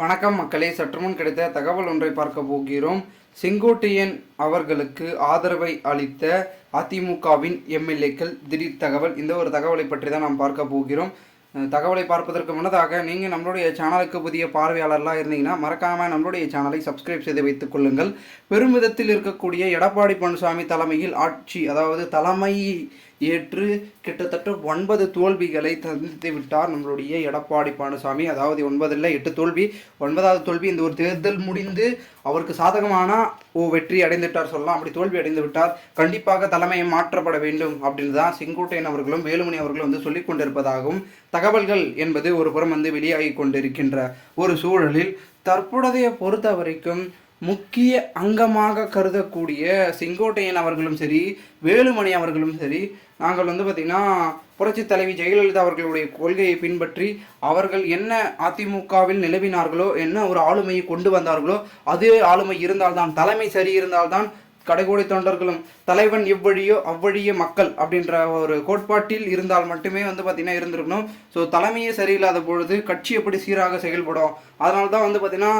வணக்கம் மக்களே. சற்றுமுன் கிடைத்த தகவல் ஒன்றை பார்க்க போகிறோம். செங்கோட்டையன் அவர்களுக்கு ஆதரவை அளித்த அதிமுகவின் எம்எல்ஏக்கள் திடீர் தகவல். இந்த ஒரு தகவலை பற்றி தான் நாம் பார்க்க போகிறோம். தகவலை பார்ப்பதற்கு முன்னதாக நீங்கள் நம்மளுடைய சேனலுக்கு புதிய பார்வையாளர்களாக இருந்தீங்கன்னா மறக்காமல் நம்மளுடைய சேனலை சப்ஸ்கிரைப் செய்து வைத்துக் கொள்ளுங்கள். பெருமிதத்தில் இருக்கக்கூடிய எடப்பாடி பழனிசாமி தலைமையில் ஆட்சி அதாவது தலைமை ஏற்று கிட்டத்தட்ட ஒன்பது தோல்விகளை தந்தித்து விட்டார் நம்மளுடைய எடப்பாடி பழனிசாமி. அதாவது ஒன்பது இல்லை எட்டு தோல்வி ஒன்பதாவது தோல்வி இந்த ஒரு தேர்தல் முடிந்து அவருக்கு சாதகமான ஓ வெற்றி அடைந்துவிட்டார் சொல்லலாம். அப்படி தோல்வி அடைந்து விட்டார். கண்டிப்பாக தலைமையை மாற்றப்பட வேண்டும் அப்படின்னு தான் செங்கோட்டையன் அவர்களும் வேலுமணி அவர்களும் வந்து சொல்லிக் கொண்டிருப்பதாகவும் தகவல்கள் என்பது ஒரு புறம் வந்து வெளியாகி கொண்டிருக்கின்ற ஒரு சூழலில் தற்பொழுதைய பொறுத்த வரைக்கும் முக்கிய அங்கமாக கருதக்கூடிய செங்கோட்டையன் அவர்களும் சரி வேலுமணி அவர்களும் சரி நாங்கள் வந்து பார்த்திங்கன்னா புரட்சி தலைவி ஜெயலலிதா அவர்களுடைய கொள்கையை பின்பற்றி அவர்கள் என்ன அதிமுகவில் நிலவினார்களோ என்ன ஒரு ஆளுமையை கொண்டு வந்தார்களோ அதே ஆளுமை இருந்தால்தான் தலைமை சரி இருந்தால்தான் கடைகோடி தொண்டர்களும் தலைவன் எவ்வழியோ அவ்வழியே மக்கள் அப்படின்ற ஒரு கோட்பாட்டில் இருந்தால் மட்டுமே வந்து பார்த்திங்கன்னா இருந்திருக்கணும். ஸோ தலைமையே சரியில்லாத பொழுது கட்சி எப்படி சீராக செயல்படும்? அதனால தான் வந்து பார்த்திங்கன்னா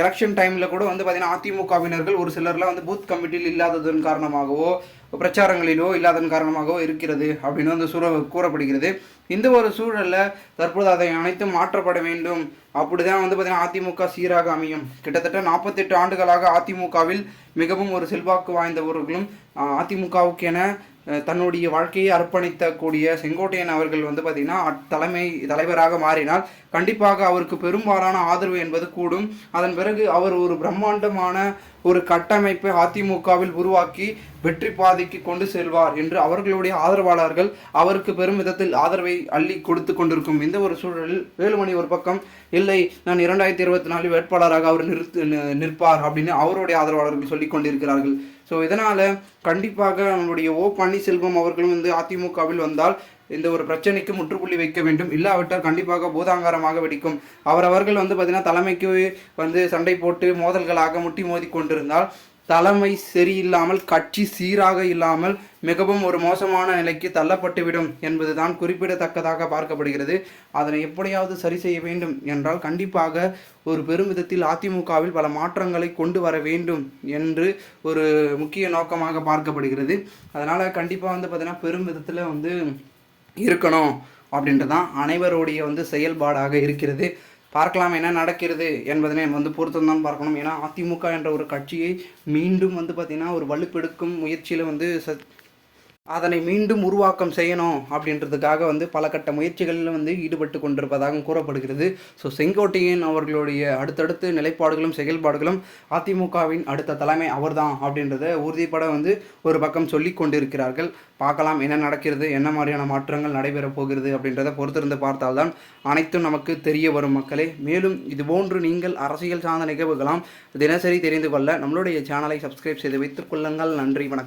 எலெக்ஷன் டைமில் கூட வந்து பார்த்திங்கன்னா அதிமுகவினர்கள் ஒரு சிலர்லாம் வந்து பூத் கமிட்டியில் இல்லாததன் காரணமாகவோ பிரச்சாரங்களிலோ இல்லாதன் காரணமாகவோ இருக்கிறது அப்படின்னு வந்து சூழ கூறப்படுகிறது. இந்த ஒரு சூழலில் தற்போது அதை அனைத்தும் மாற்றப்பட வேண்டும். அப்படிதான் வந்து பார்த்தீங்கன்னா அதிமுக சீராக அமையும். கிட்டத்தட்ட நாற்பத்தெட்டு ஆண்டுகளாக அதிமுகவில் மிகவும் ஒரு செல்வாக்கு வாய்ந்தவர்களும் அதிமுகவுக்கு என தன்னுடைய வாழ்க்கையை அர்ப்பணித்த கூடிய செங்கோட்டையன் அவர்கள் வந்து பார்த்திங்கன்னா தலைமை தலைவராக மாறினால் கண்டிப்பாக அவருக்கு பெரும்பாலான ஆதரவு என்பது கூடும். அதன் பிறகு அவர் ஒரு பிரம்மாண்டமான ஒரு கட்டமைப்பை அதிமுகவில் உருவாக்கி வெற்றி பாதைக்கு கொண்டு செல்வார் என்று அவர்களுடைய ஆதரவாளர்கள் அவருக்கு பெரும் விதத்தில் ஆதரவை அள்ளி கொடுத்து கொண்டிருக்கும். இந்த ஒரு சூழலில் வேலுமணி ஒரு பக்கம் இல்லை நான் இரண்டாயிரத்தி இருபத்தி நாலு வேட்பாளராக அவர் நிறுத்து நிற்பார் அப்படின்னு அவருடைய ஆதரவாளர்கள் சொல்லிக் கொண்டிருக்கிறார்கள். ஸோ இதனால் கண்டிப்பாக நம்மளுடைய ஓ பன்னீர்செல்வம் அவர்களும் வந்து அதிமுகவில் வந்தால் இந்த ஒரு பிரச்சனைக்கு முற்றுப்புள்ளி வைக்க வேண்டும். இல்லாவிட்டால் கண்டிப்பாக பூதாங்காரமாக வெடிக்கும். அவரவர்கள் வந்து பார்த்தீங்கன்னா தலைமைக்கு வந்து சண்டை போட்டு மோதல்களாக முட்டி மோதி கொண்டிருந்தால் தலைமை சரியில்லாமல் கட்சி சீராக இல்லாமல் மிகவும் ஒரு மோசமான நிலைக்கு தள்ளப்பட்டுவிடும் என்பதுதான் குறிப்பிடத்தக்கதாக பார்க்கப்படுகிறது. அதனை எப்படியாவது சரி செய்ய வேண்டும் என்றால் கண்டிப்பாக ஒரு பெருமிதத்தில் அதிமுகவில் பல மாற்றங்களை கொண்டு வர வேண்டும் என்று ஒரு முக்கிய நோக்கமாக பார்க்கப்படுகிறது. அதனால் கண்டிப்பாக வந்து பார்த்திங்கன்னா பெருமிதத்தில் வந்து இருக்கணும் அப்படின்றது தான் அனைவருடைய வந்து செயல்பாடாக இருக்கிறது. பார்க்கலாம் என்ன நடக்கிறது என்பதனை வந்து பொறுத்து தான் பார்க்கணும். ஏன்னா அதிமுக என்ற ஒரு கட்சியை மீண்டும் வந்து பார்த்திங்கன்னா ஒரு வலுப்பெடுக்கும் முயற்சியில் வந்து ச அதனை மீண்டும் உருவாக்கம் செய்யணும் அப்படின்றதுக்காக வந்து பல கட்ட முயற்சிகளில் வந்து ஈடுபட்டு கொண்டிருப்பதாக கூறப்படுகிறது. ஸோ செங்கோட்டையன் அவர்களுடைய அடுத்தடுத்து நிலைப்பாடுகளும் செயல்பாடுகளும் அதிமுகவின் அடுத்த தலைமை அவர்தான் அப்படின்றத உறுதிப்பட வந்து ஒரு பக்கம் சொல்லி கொண்டிருக்கிறார்கள். பார்க்கலாம் என்ன நடக்கிறது என்ன மாதிரியான மாற்றங்கள் நடைபெறப் போகிறது அப்படின்றத பொறுத்திருந்து பார்த்தால்தான் அனைத்தும் நமக்கு தெரிய வரும் மக்களே. மேலும் இதுபோன்று நீங்கள் அரசியல் சார்ந்த நிகழ்வுகளாம் தினசரி தெரிந்து கொள்ள நம்மளுடைய சேனலை சப்ஸ்கிரைப் செய்து வைத்துக் கொள்ளுங்கள். நன்றி வணக்கம்.